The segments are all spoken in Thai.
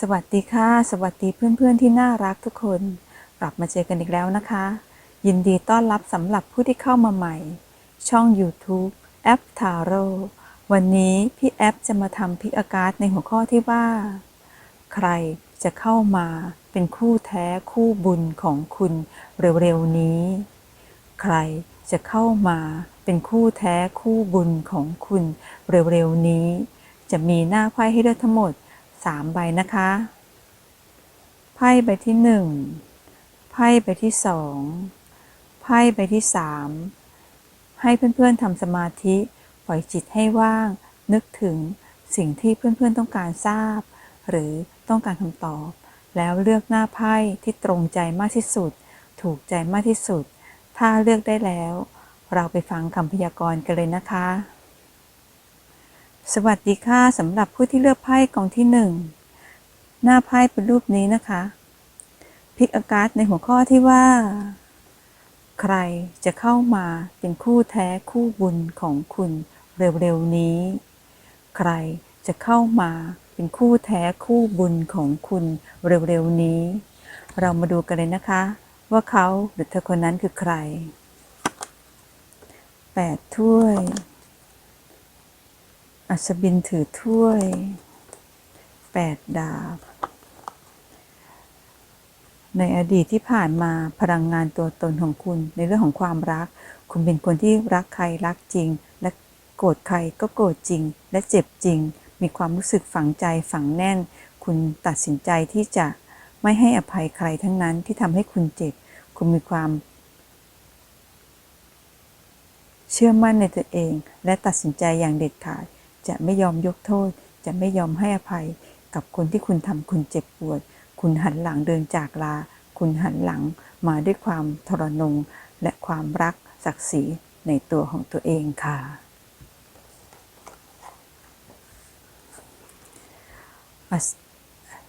สวัสดีค่ะ สวัสดีเพื่อนๆที่น่ารักทุกคน กลับมาเจอกันอีกแล้วนะคะ ยินดีต้อนรับสำหรับผู้ที่เข้ามาใหม่ ช่อง YouTube แอปทาโร่วันนี้พี่แอปจะมาทำพิกอากาศในหัวข้อที่ว่า ใครจะเข้ามาเป็นคู่แท้คู่บุญของคุณเร็วๆนี้ ใครจะเข้ามาเป็นคู่แท้คู่บุญของคุณเร็วๆนี้ จะมีหน้าไพ่ให้เลือกทั้งหมด 3 ใบนะคะ ไพ่ใบที่ 1 ไพ่ใบที่ 2 ไพ่ใบที่ 3 ให้เพื่อนๆทำสมาธิ ปล่อยจิตให้ว่าง นึกถึงสิ่งที่เพื่อนๆต้องการทราบ หรือต้องการคำตอบ แล้วเลือกหน้าไพ่ที่ตรงใจมากที่สุด ถูกใจมากที่สุด ถ้าเลือกได้แล้ว เราไปฟังคำพยากรณ์กันเลยนะคะ สวัสดีค่ะสำหรับผู้ที่เลือกไพ่กองที่หนึ่งหน้าไพ่เป็นรูปนี้นะคะพิกอากาศในหัวข้อที่ว่า ใครจะเข้ามาเป็นคู่แท้คู่บุญของคุณเร็วๆนี้ ใครจะเข้ามาเป็นคู่แท้คู่บุญของคุณเร็วๆนี้ เรามาดูกันเลยนะคะ ว่าเขาหรือเธอคนนั้นคือใครแปดถ้วย อัศบินถือถ้วยแปดดาบ ในอดีตที่ผ่านมาพลังงานตัวตนของคุณในเรื่องของความรัก คุณเป็นคนที่รักใครรักจริง และโกรธใครก็โกรธจริง และเจ็บจริง มีความรู้สึกฝังใจฝังแน่น คุณตัดสินใจที่จะไม่ให้อภัยใครทั้งนั้นที่ทำให้คุณเจ็บ คุณมีความ เชื่อมั่นในตัวเอง และตัดสินใจอย่างเด็ดขาด จะไม่ยอมยกโทษ จะไม่ยอมให้อภัย กับคนที่คุณทำคุณเจ็บปวด คุณหันหลังเดินจากลา คุณหันหลังมาด้วยความทรนง และความรักศักดิ์ศรีในตัวของตัวเองค่ะ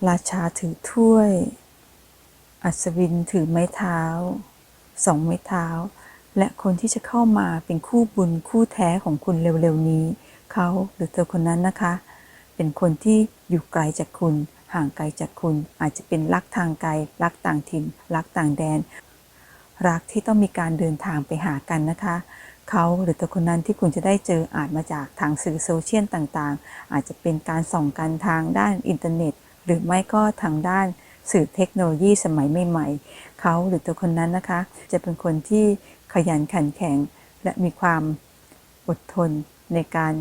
ราชาถือถ้วย อัศวินถือไม้เท้า สองไม้เท้า และคนที่จะเข้ามาเป็นคู่บุญคู่แท้ของคุณเร็วๆนี้ เขาหรือเธอคนนั้นนะคะ เป็นคนที่อยู่ไกลจากคุณ ห่างไกลจากคุณ อาจจะเป็นรักทางไกล รักต่างถิ่น รักต่างแดน รักที่ต้องมีการเดินทางไปหากันนะคะเขาหรือตัวคนนั้นที่คุณจะได้เจออาจมาจากทางสื่อโซเชียลต่างๆ อาจจะเป็นการส่องกันทางด้านอินเทอร์เน็ต หรือไม่ก็ทางด้านสื่อเทคโนโลยีสมัยใหม่ๆเขาหรือตัวคนนั้นนะคะ จะเป็นคนที่ขยันขันแข็ง และมีความอดทนในการ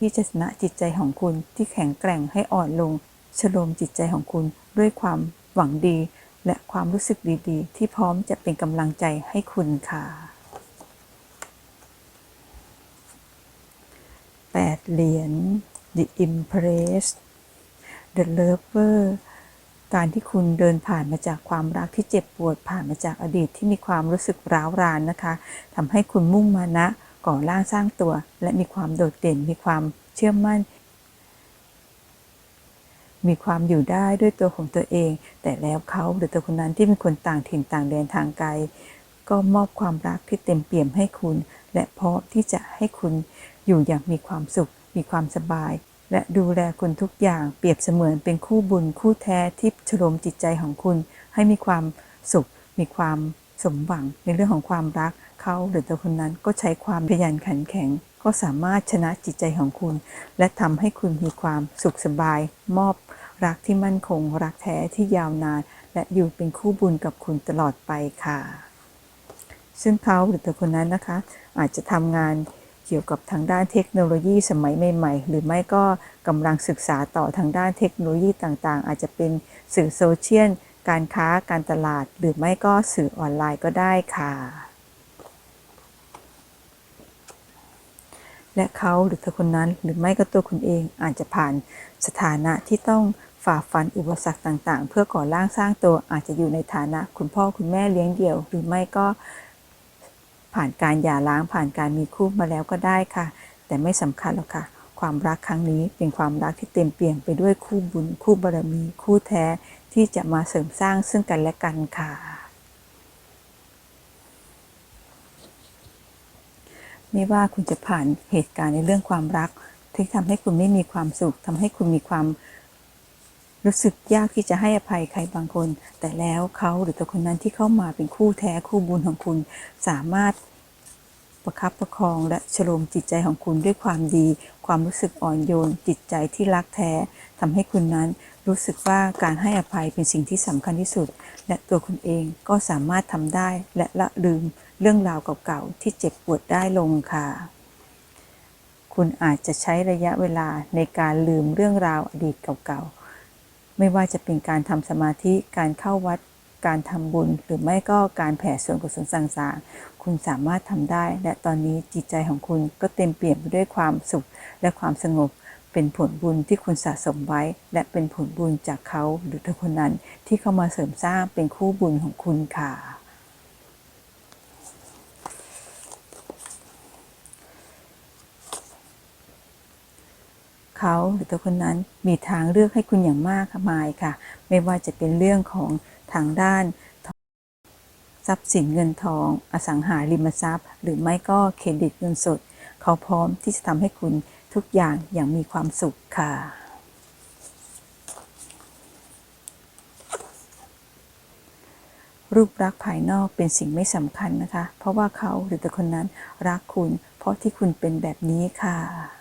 ที่จะชนะจิตใจของคุณที่แข็งแกร่งให้อ่อนลง ชโลมจิตใจของคุณด้วยความหวังดี และความรู้สึกดีๆ ที่พร้อมจะเป็นกำลังใจให้คุณค่ะแปดเหรียญ The Empress The Lover การที่คุณเดินผ่านมาจากความรักที่เจ็บปวดผ่านมาจากอดีตที่มีความรู้สึกร้าวรานนะคะทำให้คุณมุ่งมานะ ก่อร่างสร้างตัว และมีความโดดเด่น มีความเชื่อมั่น มีความอยู่ได้ด้วยตัวของตัวเอง แต่แล้วเขาหรือตัวคนนั้นที่เป็นคนต่างถิ่นต่างแดนทางไกล ก็มอบความรักที่เต็มเปี่ยมให้คุณ และพร้อมที่จะให้คุณอยู่อย่างมีความสุข มีความสบาย และดูแลคุณทุกอย่างเปรียบเสมือนเป็นคู่บุญคู่แท้ที่ชโลมจิตใจของคุณ ให้มีความสุข มีความสมหวังในเรื่องของความรัก เขาหรือตัวคนนั้นก็ใช้ความขยันขันแข็ง ก็สามารถชนะจิตใจของคุณ และทำให้คุณมีความสุขสบาย มอบรักที่มั่นคง รักแท้ที่ยาวนาน และอยู่เป็นคู่บุญกับคุณตลอดไปค่ะ ซึ่งเขาหรือตัวคนนั้นนะคะ อาจจะทำงานเกี่ยวกับทางด้านเทคโนโลยีสมัยใหม่ ๆ หรือไม่ก็กำลังศึกษาต่อทางด้านเทคโนโลยีต่างๆ อาจจะเป็นสื่อโซเชียลการค้าการตลาด หรือไม่ก็สื่อออนไลน์ก็ได้ค่ะ และเขาหรือเธอคนนั้นหรือไม่ก็ตัวคุณเองอาจจะผ่านสถานะที่ต้องฝ่าฟันอุปสรรคต่างๆ เพื่อก่อร่างสร้างตัวอาจจะอยู่ในฐานะ คุณพ่อคุณแม่เลี้ยงเดี่ยว หรือไม่ก็ผ่านการหย่าร้างผ่านการมีคู่มาแล้วก็ได้ค่ะ แต่ไม่สำคัญหรอกค่ะ ความรักครั้งนี้เป็นความรักที่เต็มเปี่ยมไปด้วยคู่บุญ คู่บารมี คู่แท้ที่จะมาเสริมสร้างซึ่งกันและกันค่ะ ไม่ว่าคุณจะผ่านเหตุการณ์ในเรื่องความรัก ที่ทำให้คุณไม่มีความสุขทำให้คุณมีความรู้สึกยากที่จะให้อภัยใครบางคน แต่แล้วเขาหรือตัวคนนั้นที่เข้ามาเป็นคู่แท้คู่บุญของคุณ สามารถประคับประคองและชโลมจิตใจของคุณด้วยความดี ความรู้สึกอ่อนโยน จิตใจที่รักแท้ทำให้คุณนั้นรู้สึกว่าการให้อภัยเป็นสิ่งที่สำคัญที่สุด และตัวคุณเองก็สามารถทำได้และละลืม เรื่องราวเก่าๆที่เจ็บปวดได้ลงค่ะ คุณอาจจะใช้ระยะเวลาในการลืมเรื่องราวอดีตเก่าๆ ไม่ว่าจะเป็นการทำสมาธิ การเข้าวัด การทำบุญ หรือไม่ก็การแผ่ส่วนกุศลต่างๆ คุณสามารถทำได้ และตอนนี้จิตใจของคุณก็เต็มเปี่ยมไปด้วยความสุขและความสงบเป็นผลบุญที่คุณสะสมไว้ และเป็นผลบุญจากเขาหรือเธอคนนั้นที่เข้ามาเสริมสร้างเป็นคู่บุญของคุณค่ะ เขาหรือตัวคนนั้นมีทางเลือกให้คุณอย่างมากมายค่ะ ไม่ว่าจะเป็นเรื่องของทางด้านทรัพย์สินเงินทอง อสังหาริมทรัพย์ หรือไม่ก็เครดิตเงินสด เขาพร้อมที่จะทำให้คุณทุกอย่างอย่างมีความสุขค่ะรูปลักษณ์ภายนอกเป็นสิ่งไม่สำคัญนะคะ เพราะว่าเขาหรือแต่คนนั้นรักคุณ เพราะที่คุณเป็นแบบนี้ค่ะ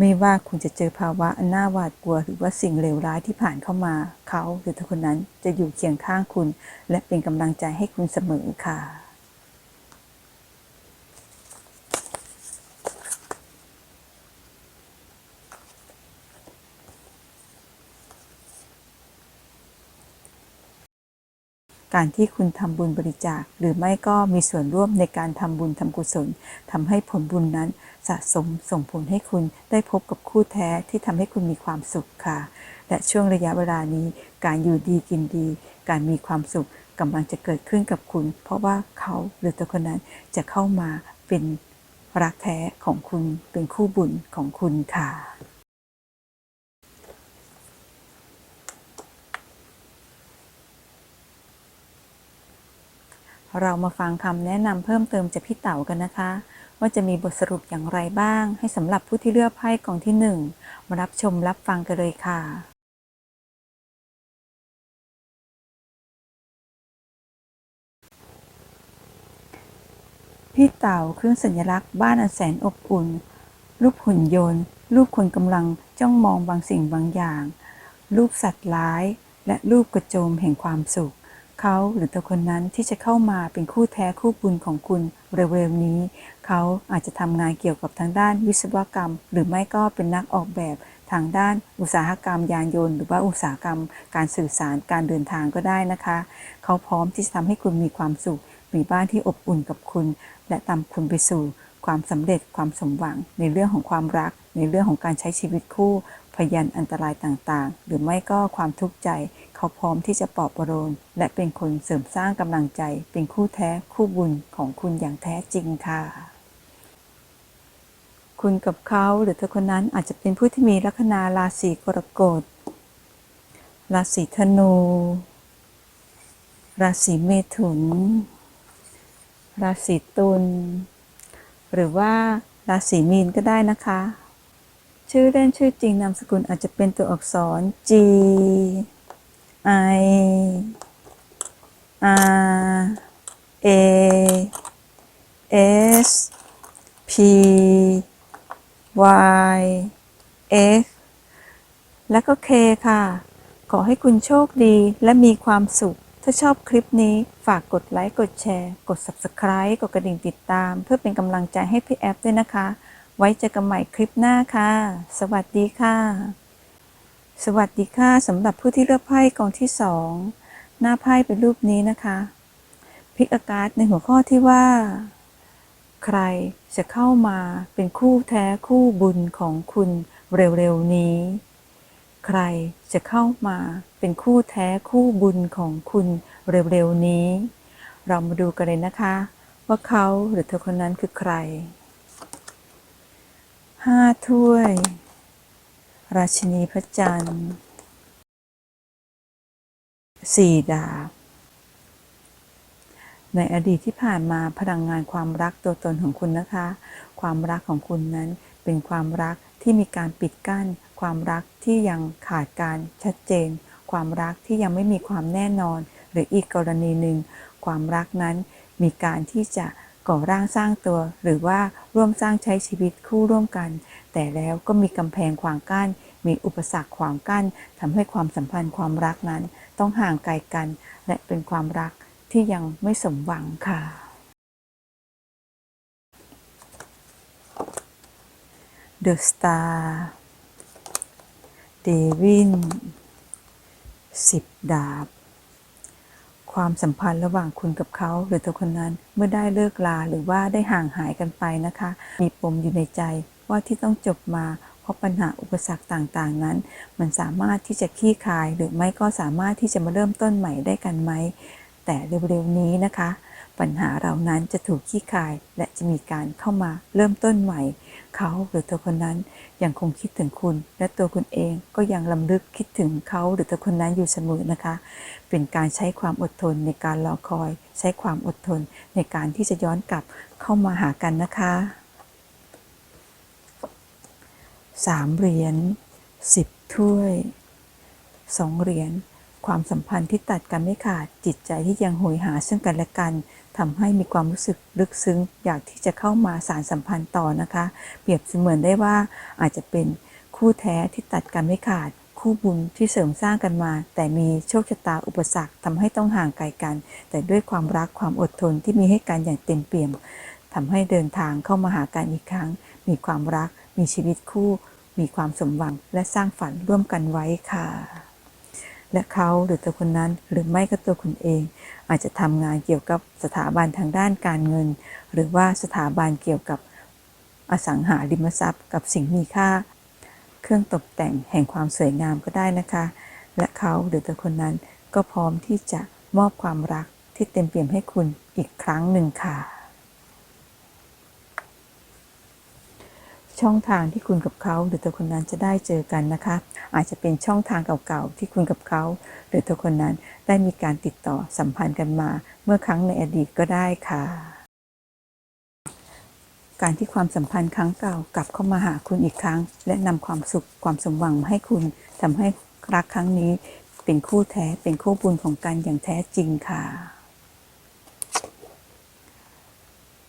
ไม่ว่าคุณจะเจอภาวะอันน่าหวาดกลัว หรือว่าสิ่งเลวร้ายที่ผ่านเข้ามา เขาหรือเธอคนนั้นจะอยู่เคียงข้างคุณ และเป็นกำลังใจให้คุณเสมอค่ะ การที่คุณทำบุญบริจาค หรือไม่ก็มีส่วนร่วมในการทำบุญทำกุศลทำให้ผลบุญนั้นสะสมส่งผลให้คุณได้พบกับคู่แท้ที่ทำให้คุณมีความสุขค่ะ และช่วงระยะเวลานี้ การอยู่ดีกินดี การมีความสุขกำลังจะเกิดขึ้นกับคุณ เพราะว่าเขาหรือตัวคนนั้นจะเข้ามาเป็นรักแท้ของคุณเป็นคู่บุญของคุณค่ะ เรามาฟังคำแนะนำเพิ่มเติมจากพี่เต๋ากันนะคะ ว่าจะมีบทสรุปอย่างไรบ้าง ให้สำหรับผู้ที่เลือกไพ่กองที่หนึ่งมารับชมรับฟังกันเลยค่ะพี่เต่าเครื่องสัญลักษณ์บ้านอันแสนอบอุ่น รูปหุ่นยนต์ รูปคนกำลังจ้องมองบางสิ่งบางอย่าง รูปสัตว์ร้าย และรูปกระโจมแห่งความสุข เขาหรือตัวคนนั้นที่จะเข้ามาเป็นคู่แท้คู่บุญของคุณเร็วๆนี้ เขาอาจจะทำงานเกี่ยวกับทางด้านวิศวกรรม หรือไม่ก็เป็นนักออกแบบทางด้านอุตสาหกรรมยานยนต์ หรือว่าอุตสาหกรรม การสื่อสารการเดินทางก็ได้นะคะ เขาพร้อมที่จะทำให้คุณมีความสุข มีบ้านที่อบอุ่นกับคุณ และตามคุณไปสู่ความสำเร็จความสมหวัง ในเรื่องของความรัก ในเรื่องของการใช้ชีวิตคู่พยันอันตรายต่างๆ หรือไม่ก็ความทุกข์ใจ เขาพร้อมที่จะปลอบประโลมและเป็นคนเสริมสร้างกำลังใจ เป็นคู่แท้คู่บุญของคุณอย่างแท้จริงค่ะ คุณกับเขาหรือเธอคนนั้นอาจจะเป็นผู้ที่มีลัคนาราศีกรกฎ ราศีธนู ราศีเมถุน ราศีตุล หรือว่าราศีมีนก็ได้นะคะชื่อเล่นชื่อจริงนามสกุลอาจจะเป็นตัวอักษร G I R A S P Y X และก็ K ค่ะ ขอให้คุณโชคดีและมีความสุข ถ้าชอบคลิปนี้ฝากกดไลค์ กดแชร์ กด Subscribe กดกระดิ่งติดตาม เพื่อเป็นกำลังใจให้พี่แอฟด้วยนะคะ ไว้เจอกันใหม่คลิปหน้าค่ะ สวัสดีค่ะ สวัสดีค่ะสำหรับผู้ที่เลือกไพ่กองที่สองหน้าไพ่เป็นรูปนี้นะคะพิกอากาศในหัวข้อที่ว่า ใครจะเข้ามาเป็นคู่แท้คู่บุญของคุณเร็วๆนี้ ใครจะเข้ามาเป็นคู่แท้คู่บุญของคุณเร็วๆนี้ เรามาดูกันเลยนะคะ ว่าเขาหรือเธอคนนั้นคือใครห้าถ้วย ราชินีพระจันทร์สี่ดาบ ในอดีตที่ผ่านมาพลังงานความรักตัวตนของคุณนะคะ ความรักของคุณนั้นเป็นความรักที่มีการปิดกั้น ความรักที่ยังขาดการชัดเจน ความรักที่ยังไม่มีความแน่นอน หรืออีกกรณีหนึ่ง ความรักนั้นมีการที่จะก่อร่างสร้างตัว หรือว่าร่วมสร้างใช้ชีวิตคู่ร่วมกัน แต่แล้วก็มีกำแพงขวางกั้น มีอุปสรรคขวางกั้นทำให้ความสัมพันธ์ความรักนั้น ต้องห่างไกลกัน และเป็นความรักที่ยังไม่สมหวังค่ะ The Star เดวินสิบดาบ ความสัมพันธ์ระหว่างคุณกับเขาหรือตัวคนนั้นเมื่อได้เลิกลาหรือว่าได้ห่างหายกันไปนะคะ มีปมอยู่ในใจ ว่าที่ต้องจบมา เพราะปัญหาอุปสรรคต่างๆ นั้น มันสามารถที่จะคลี่คลายหรือไม่ก็สามารถที่จะมาเริ่มต้นใหม่ได้กันไหม แต่เร็วๆนี้นะคะ ปัญหาเหล่านั้นจะถูกคลี่คลาย และจะมีการเข้ามาเริ่มต้นใหม่ เขาหรือตัวคนนั้นยังคงคิดถึงคุณ และตัวคุณเองก็ยังลำลึกคิดถึงเขาหรือตัวคนนั้นอยู่เสมอนะคะ เป็นการใช้ความอดทนในการรอคอย ใช้ความอดทนในการที่จะย้อนกลับเข้ามาหากันนะคะ สามเหรียญสิบถ้วยสองเหรียญความสัมพันธ์ที่ตัดกันไม่ขาดจิตใจที่ยังโหยหาซึ่งกันและกันทำให้มีความรู้สึกลึกซึ้ง อยากที่จะเข้ามาสารสัมพันธ์ต่อนะคะ เปรียบเสมือนได้ว่าอาจจะเป็นคู่แท้ที่ตัดกันไม่ขาด คู่บุญที่เสริมสร้างกันมา แต่มีโชคชะตาอุปสรรคทำให้ต้องห่างไกลกัน แต่ด้วยความรักความอดทนที่มีให้กันอย่างเต็มเปี่ยมทำให้เดินทางเข้ามาหากันอีกครั้ง มีความรัก มีชีวิตคู่ มีความสมหวังและสร้างฝันร่วมกันไว้ค่ะ และเขาหรือตัวคนนั้นหรือไม่ก็ตัวคุณเอง อาจจะทำงานเกี่ยวกับสถาบันทางด้านการเงิน หรือว่าสถาบันเกี่ยวกับอสังหาริมทรัพย์ กับสิ่งมีค่า เครื่องตกแต่งแห่งความสวยงามก็ได้นะคะ และเขาหรือตัวคนนั้นก็พร้อมที่จะมอบความรักที่เต็มเปี่ยมให้คุณอีกครั้งหนึ่งค่ะ ช่องทางที่คุณกับเขาหรือตัวคนนั้นจะได้เจอกันนะคะ อาจจะเป็นช่องทางเก่าๆที่คุณกับเขา หรือตัวคนนั้นได้มีการติดต่อสัมพันธ์กันมา เมื่อครั้งในอดีตก็ได้ค่ะ การที่ความสัมพันธ์ครั้งเก่ากลับเข้ามาหาคุณอีกครั้ง และนำความสุขความสมหวังมาให้คุณทำให้รักครั้งนี้ เป็นคู่แท้เป็นคู่บุญของกันอย่างแท้จริงค่ะ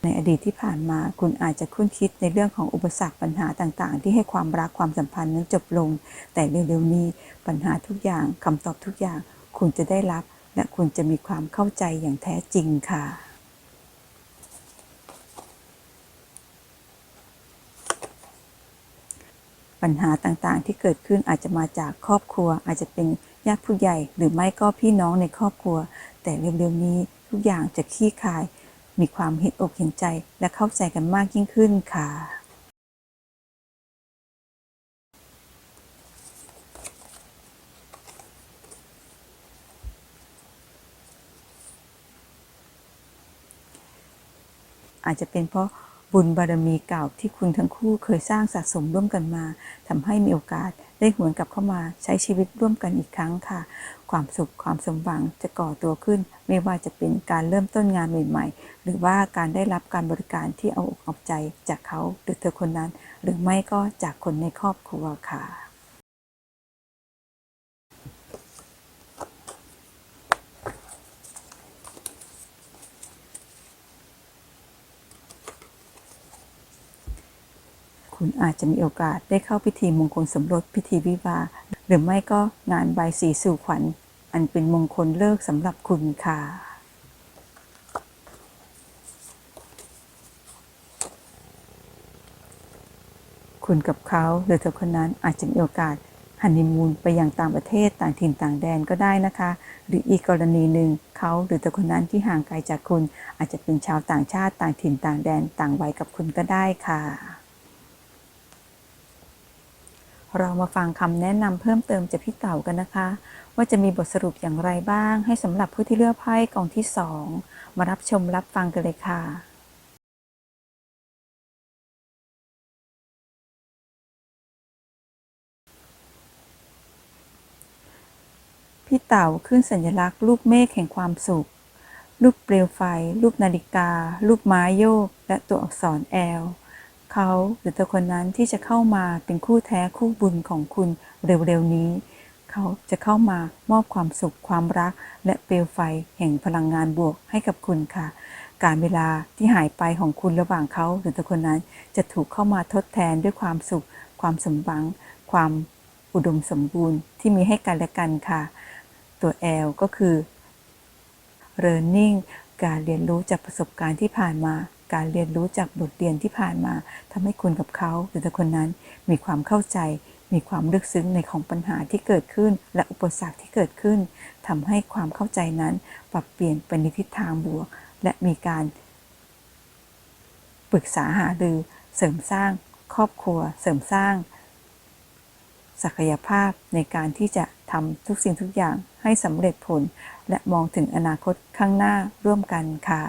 ในอดีตที่ผ่านมาคุณอาจจะคุ้นคิดในเรื่องของอุปสรรคปัญหาต่างๆ ที่ให้ความรักความสัมพันธ์นั้นจบลง แต่เร็วๆนี้ปัญหาทุกอย่างคำตอบทุกอย่าง คุณจะได้รับ และคุณจะมีความเข้าใจอย่างแท้จริงค่ะปัญหาต่างๆ ที่เกิดขึ้นอาจจะมาจากครอบครัว อาจจะเป็นญาติผู้ใหญ่ หรือไม่ก็พี่น้องในครอบครัว แต่เร็วๆนี้ทุกอย่างจะคลี่คลาย มีความเห็นอกเห็นใจและเข้าใจกันมากยิ่งขึ้นค่ะ อาจจะเป็นเพราะ บุญบารมีเก่าที่คุณทั้งคู่เคยสร้างสะสมร่วมกันมาทำให้มีโอกาสได้หวนกลับเข้ามาใช้ชีวิตร่วมกันอีกครั้งค่ะ ความสุขความสมหวังจะก่อตัวขึ้น ไม่ว่าจะเป็นการเริ่มต้นงานใหม่ ๆ หรือว่าการได้รับการบริการที่เอาอกเอาใจจากเขาหรือเธอคนนั้น หรือไม่ก็จากคนในครอบครัวค่ะ คุณอาจจะมีโอกาสได้เข้าพิธีมงคลสมรสพิธีวิวาห์หรือไม่ก็งานใบายสีสู่ขวัญ อันเป็นมงคลเลิกสำหรับคุณค่ะคุณกับเขาหรือเธอคนนั้นอาจจะมีโอกาสฮันนีมูนไปยังต่างประเทศต่างถิ่นต่างแดนก็ได้นะคะ หรืออีกกรณีหนึ่งเขาหรือเธอคนนั้นที่ห่างไกลจากคุณ อาจจะเป็นชาวต่างชาติต่างถิ่นต่างแดนต่างวัยกับคุณก็ได้ค่ะ เรามาฟังคำแนะนำเพิ่มเติมจากพี่เต่ากันนะคะ ว่าจะมีบทสรุปอย่างไรบ้าง ให้สำหรับผู้ที่เลือกไพ่กองที่2มารับชมรับฟังกันเลยค่ะพี่เต่าขึ้นสัญลักษณ์รูปเมฆแห่งความสุข รูปเปลวไฟ รูปนาฬิกา รูปม้โยก และตัวอักษร L เขาหรือเธอคนนั้นที่จะเข้ามาเป็นคู่แท้คู่บุญของคุณเร็วๆนี้ เขาจะเข้ามามอบความสุขความรัก และเปลวไฟแห่งพลังงานบวกให้กับคุณค่ะ การเวลาที่หายไปของคุณระหว่างเขาหรือตัวคนนั้นจะถูกเข้ามาทดแทนด้วยความสุข ความสมหวัง ความอุดมสมบูรณ์ที่มีให้กันและกันค่ะ ตัว L ก็คือ learning การเรียนรู้จากประสบการณ์ที่ผ่านมา การเรียนรู้จากบทเรียนที่ผ่านมาทำให้คุณกับเขาหรือแต่คนนั้นมีความเข้าใจ มีความลึกซึ้งในของปัญหาที่เกิดขึ้น และอุปสรรคที่เกิดขึ้นทำให้ความเข้าใจนั้นปรับเปลี่ยนไปในทิศทางบวก และมีการปรึกษาหารือเสริมสร้าง ครอบครัว เสริมสร้าง ศักยภาพในการที่จะทำทุกสิ่งทุกอย่างให้สำเร็จผล และมองถึงอนาคตข้างหน้าร่วมกันค่ะ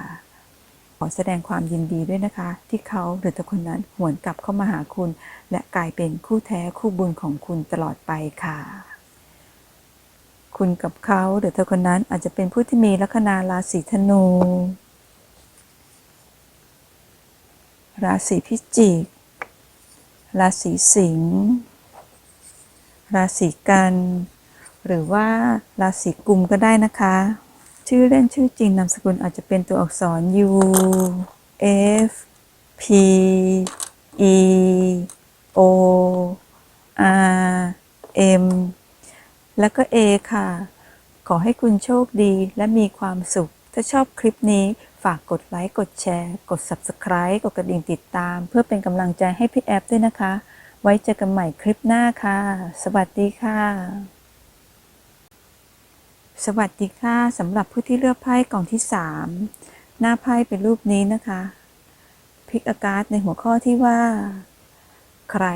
ขอแสดงความยินดีด้วยนะคะ ที่เขาหรือตัวคนนั้นหวนกลับเข้ามาหาคุณ และกลายเป็นคู่แท้คู่บุญของคุณตลอดไปค่ะ คุณกับเขาหรือเธอคนนั้นอาจจะเป็นผู้ที่มีลัคนาราศีธนู ราศีพิจิก ราศีสิงห์ราศีกัน หรือว่าราศีกุมก็ได้นะคะ ชื่อเล่นชื่อจริงนามสกุลอาจจะเป็นตัวอักษร U F P E O R M แล้วก็ A ค่ะ ขอให้คุณโชคดีและมีความสุข ถ้าชอบคลิปนี้ฝากกดไลค์ กดแชร์ กด Subscribe กดกระดิ่งติดตาม เพื่อเป็นกำลังใจให้พี่แอฟด้วยนะคะ ไว้เจอกันใหม่คลิปหน้าค่ะ สวัสดีค่ะ สวัสดีค่ะสำหรับผู้ที่เลือกไพ่กล่องที่ 3 หน้าไพ่เป็นรูปนี้นะคะพลิกอากาศในหัวข้อที่ว่า ใคร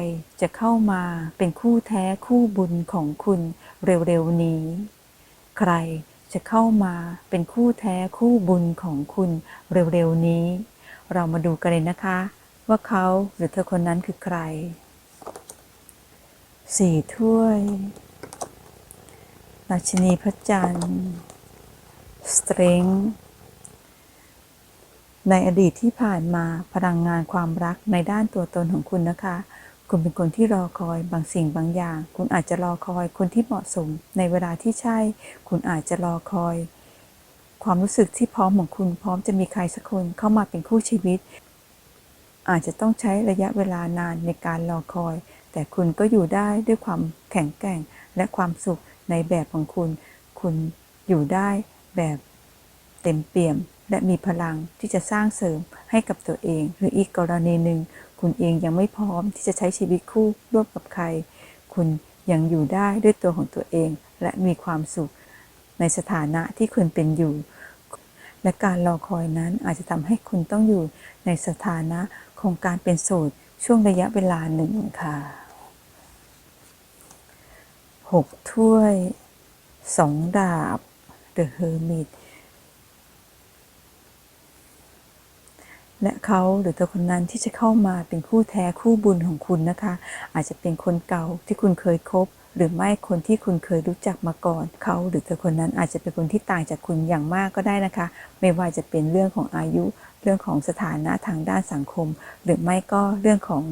จะเข้ามาเป็นคู่แท้คู่บุญของคุณเร็วๆนี้ ใครจะเข้ามาเป็นคู่แท้คู่บุญของคุณเร็วๆนี้ เรามาดูกันเลยนะคะ ว่าเขาหรือเธอคนนั้นคือใครสี่ถ้วย ราชินีพระจันทร์สเตรงในอดีตที่ผ่านมาพลังงานความรักในด้านตัวตนของคุณนะคะ คุณเป็นคนที่รอคอยบางสิ่งบางอย่าง คุณอาจจะรอคอยคนที่เหมาะสม ในเวลาที่ใช่ คุณอาจจะรอคอย ความรู้สึกที่พร้อมของคุณพร้อมจะมีใครสักคนเข้ามาเป็นคู่ชีวิต อาจจะต้องใช้ระยะเวลานานในการรอคอย แต่คุณก็อยู่ได้ด้วยความแข็งแกร่งและความสุข ในแบบของคุณ คุณอยู่ได้แบบเต็มเปี่ยม และมีพลังที่จะสร้างเสริมให้กับตัวเอง หรืออีกกรณีหนึ่ง คุณเองยังไม่พร้อมที่จะใช้ชีวิตคู่ร่วมกับใคร คุณยังอยู่ได้ด้วยตัวของตัวเอง และมีความสุขในสถานะที่คุณเป็นอยู่ และการรอคอยนั้นอาจจะทำให้คุณต้องอยู่ในสถานะของการเป็นโสดช่วงระยะเวลาหนึ่งค่ะ หกถ้วยสองดาบ The Hermit และเขาหรือตัวคนนั้นที่จะเข้ามาเป็นคู่แท้คู่บุญของคุณนะคะ อาจจะเป็นคนเก่าที่คุณเคยคบ หรือไม่คนที่คุณเคยรู้จักมาก่อน เขาหรือเธอคนนั้นอาจจะเป็นคนที่ต่างจากคุณอย่างมากก็ได้นะคะ ไม่ว่าจะเป็นเรื่องของอายุ เรื่องของสถานะทางด้านสังคม หรือไม่ก็เรื่องของ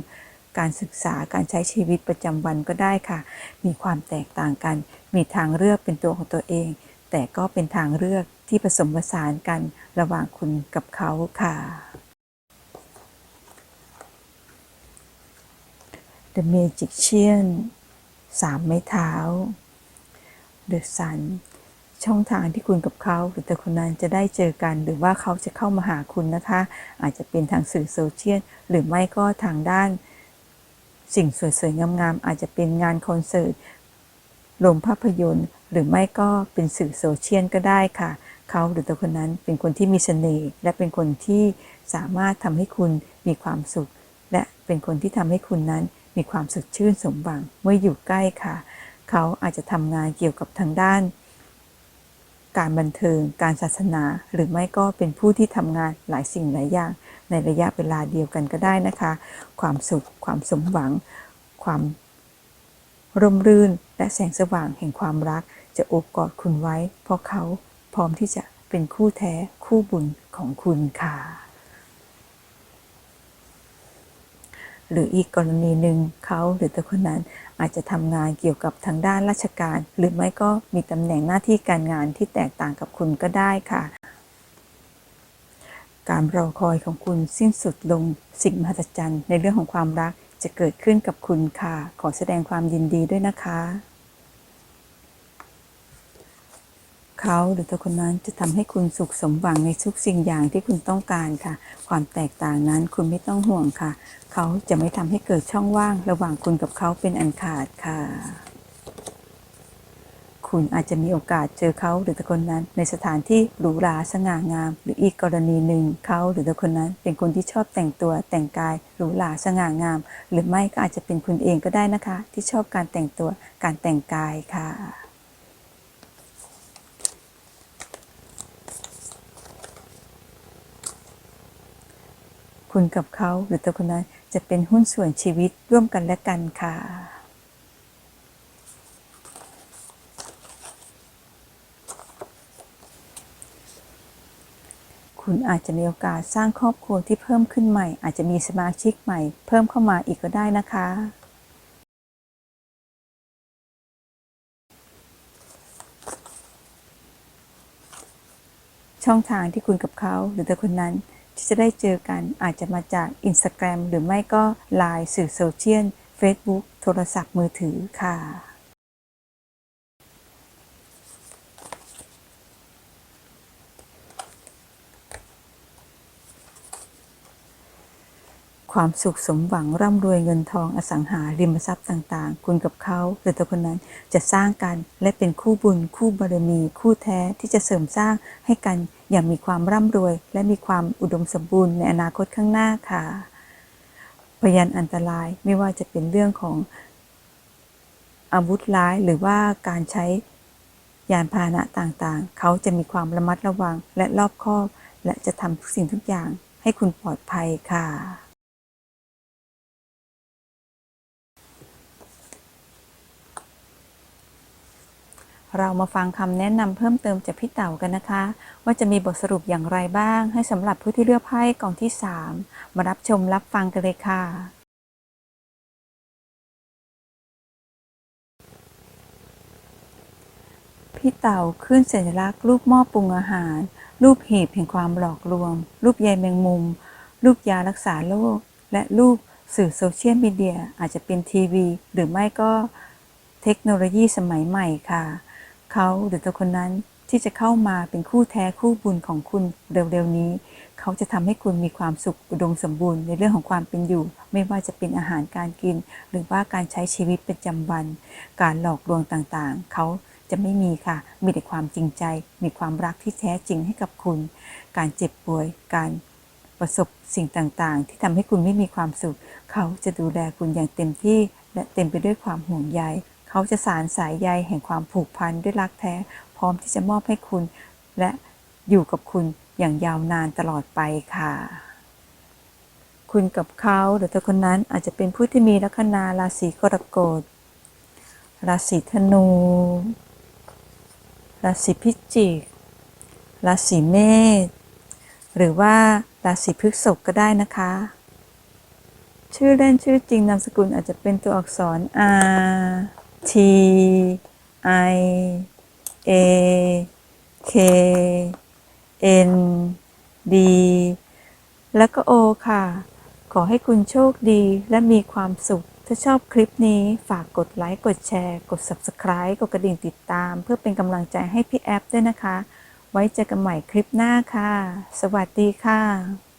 การศึกษาการใช้ชีวิตประจำวันก็ได้ค่ะ มีความแตกต่างกัน มีทางเลือกเป็นตัวของตัวเอง แต่ก็เป็นทางเลือกที่ผสมผสานกันระหว่างคุณกับเขาค่ะ The Magician สามไม้เท้า The Sun ช่องทางที่คุณกับเขาหรือแต่คนนั้นจะได้เจอกัน หรือว่าเขาจะเข้ามาหาคุณนะคะ อาจจะเป็นทางสื่อโซเชียลหรือไม่ก็ทางด้าน สิ่งสวยๆงามๆอาจจะเป็นงานคอนเสิร์ตโรงภาพยนตร์ หรือไม่ก็เป็นสื่อโซเชียลก็ได้ค่ะ เขาหรือตัวคนนั้นเป็นคนที่มีเสน่ห์และเป็นคนที่สามารถทำให้คุณมีความสุข และเป็นคนที่ทำให้คุณนั้นมีความสดชื่นสมหวังเมื่ออยู่ใกล้ค่ะ เขาอาจจะทำงานเกี่ยวกับทางด้าน การบันเทิง การศาสนา หรือไม่ก็เป็นผู้ที่ทำงานหลายสิ่งหลายอย่าง ในระยะเวลาเดียวกันก็ได้นะคะ ความสุข ความสมหวัง ความร่มรื่น และแสงสว่างแห่งความรัก จะโอบกอดคุณไว้ เพราะเขาพร้อมที่จะเป็นคู่แท้คู่บุญของคุณค่ะ หรืออีกกรณีหนึ่งเขาหรือตัวคนนั้นอาจจะทำงานเกี่ยวกับทางด้านราชการ หรือไม่ก็มีตำแหน่งหน้าที่การงานที่แตกต่างกับคุณก็ได้ค่ะ การรอคอยของคุณสิ้นสุดลงสิ่งมหัศจรรย์ในเรื่องของความรักจะเกิดขึ้นกับคุณค่ะ ขอแสดงความยินดีด้วยนะคะ เขาหรือตัวคนนั้นจะทำให้คุณสุขสมหวังในทุกสิ่งอย่างที่คุณต้องการค่ะ ความแตกต่างนั้นคุณไม่ต้องห่วงค่ะ เขาจะไม่ทำให้เกิดช่องว่าง ระหว่างคุณกับเขาเป็นอันขาดค่ะ คุณอาจจะมีโอกาสเจอเขาหรือตัวคนนั้น ในสถานที่หรูหราสง่างาม หรืออีกกรณีหนึ่งเขาหรือตัวคนนั้น เป็นคนที่ชอบแต่งตัวแต่งกายหรูหราสง่างาม หรือไม่ก็อาจจะเป็นคุณเองก็ได้นะคะ ที่ชอบการแต่งตัวการแต่งกายค่ะ คุณกับเขาหรือตัวคนนั้นจะเป็นหุ้นส่วนชีวิตร่วมกันและกันค่ะคุณอาจจะมีโอกาสสร้างครอบครัวที่เพิ่มขึ้นใหม่ อาจจะมีสมาชิกใหม่ เพิ่มเข้ามาอีกก็ได้นะคะ ช่องทางที่คุณกับเขาหรือแตัวคนนั้น ที่จะได้เจอกันอาจจะมาจาก Instagram หรือไม่ก็ Line สื่อโซเชียล Facebook โทรศัพท์มือถือค่ะ ความสุขสมหวังร่ำรวยเงินทองอสังหาริมทรัพย์ต่างๆ คุณกับเขาหรือตัวคนนั้นจะสร้างกันและเป็นคู่บุญ คู่บารมี คู่แท้ที่จะเสริมสร้างให้กันอย่างมีความร่ำรวย และมีความอุดมสมบูรณ์ในอนาคตข้างหน้าค่ะพยานอันตรายไม่ว่าจะเป็นเรื่องของอาวุธร้ายหรือว่าการใช้ยานพาหนะต่างๆ เขาจะมีความระมัดระวังและรอบคอบ และจะทำทุกสิ่งทุกอย่างให้คุณปลอดภัยค่ะ เรามาฟังคำแนะนำเพิ่มเติมจากพี่เต๋ากันนะคะ ว่าจะมีบทสรุปอย่างไรบ้าง ให้สำหรับผู้ที่เลือกไพ่กองที่ 3 มารับชมรับฟังกันเลยค่ะ พี่เต่าขึ้นสัญลักษณ์รูปหม้อปรุงอาหาร รูปหีบแห่งความหลอกลวง รูปใยแมงมุม รูปยารักษาโรคและรูปสื่อโซเชียลมีเดียอาจจะเป็นทีวี หรือไม่ก็เทคโนโลยีสมัยใหม่ค่ะ เขาหรือตัวคนนั้นที่จะเข้ามาเป็นคู่แท้คู่บุญของคุณเร็วๆนี้ เขาจะทำให้คุณมีความสุขอุดมสมบูรณ์ในเรื่องของความเป็นอยู่ ไม่ว่าจะเป็นอาหารการกิน หรือว่าการใช้ชีวิตประจำวัน การหลอกลวงต่างๆ เขาจะไม่มีค่ะ มีแต่ความจริงใจ มีความรักที่แท้จริงให้กับคุณ การเจ็บป่วย การประสบสิ่งต่างๆ ที่ทำให้คุณไม่มีความสุข เขาจะดูแลคุณอย่างเต็มที่และเต็มไปด้วยความห่วงใย เขาจะสารสายใยแห่งความผูกพันด้วยรักแท้ พร้อมที่จะมอบให้คุณ และอยู่กับคุณอย่างยาวนานตลอดไปค่ะ คุณกับเขาหรือเธอคนนั้นอาจจะเป็นผู้ที่มีลัคนาราศีกรกฎ ราศีธนู ราศีพิจิก ราศีเมษ หรือว่าราศีพฤษภก็ได้นะคะ ชื่อเล่นชื่อจริงนามสกุลอาจจะเป็นตัวอักษร R T I A K N D แล้วก็ O ค่ะ ขอให้คุณโชคดีและมีความสุข ถ้าชอบคลิปนี้ฝากกดไลค์ กดแชร์ กด Subscribe กดกระดิ่งติดตาม เพื่อเป็นกำลังใจให้พี่แอฟด้วยนะคะ ไว้เจอกันใหม่คลิปหน้าค่ะ สวัสดีค่ะ